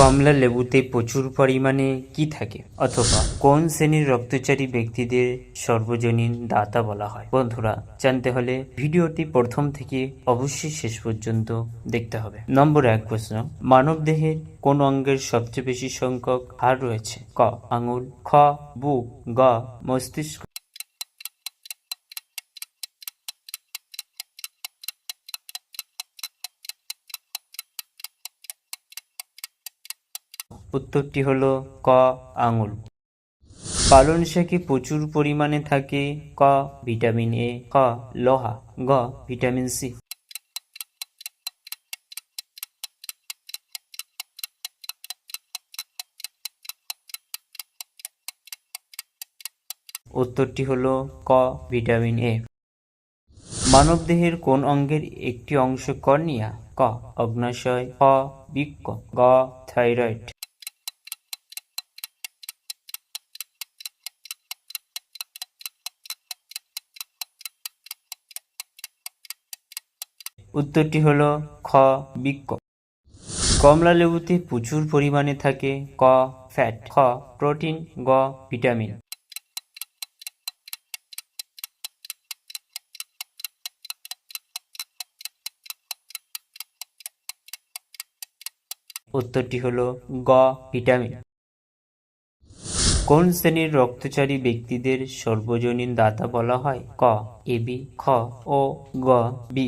কমলা লেবুতে প্রচুর পরিমাণে কি থাকে? অথবা কোন শ্রেণির রক্তচারী ব্যক্তিদের সর্বজনীন দাতা বলা হয়? বন্ধুরা, জানতে হলে ভিডিওটি প্রথম থেকে অবশ্যই শেষ পর্যন্ত দেখতে হবে। নম্বর এক প্রশ্ন, মানব দেহের কোন অঙ্গের সবচেয়ে বেশি সংখ্যক হাড় রয়েছে? ক, আঙুল, খ, বুক, গ, মস্তিষ্ক। উত্তরটি হলো ক আঙুল। পালং শাকে প্রচুর পরিমাণে থাকে? ক ভিটামিন এ ক লোহা, গ ভিটামিন সি। উত্তরটি হলো ক ভিটামিন এ। মানবদেহের কোন অঙ্গের একটি অংশ কর্নিয়া? ক অগ্নাশয় ক বৃক্ক, গ থাইরয়েড। উত্তরটি হলো খ, বৃক্ক। কমলা লেবুতে প্রচুর পরিমাণে থাকে ক ফ্যাট খ প্রোটিন গ ভিটামিন উত্তরটি হলো গ ভিটামিন কোন শ্রেণির রক্তচারী ব্যক্তিদের সর্বজনীন দাতা বলা হয়? ক, এ, বি, খ, ও, গ, বি।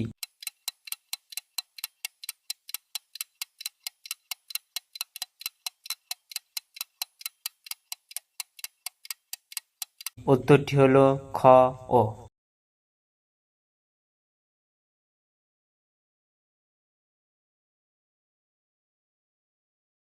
উত্তরটি হল খ ও।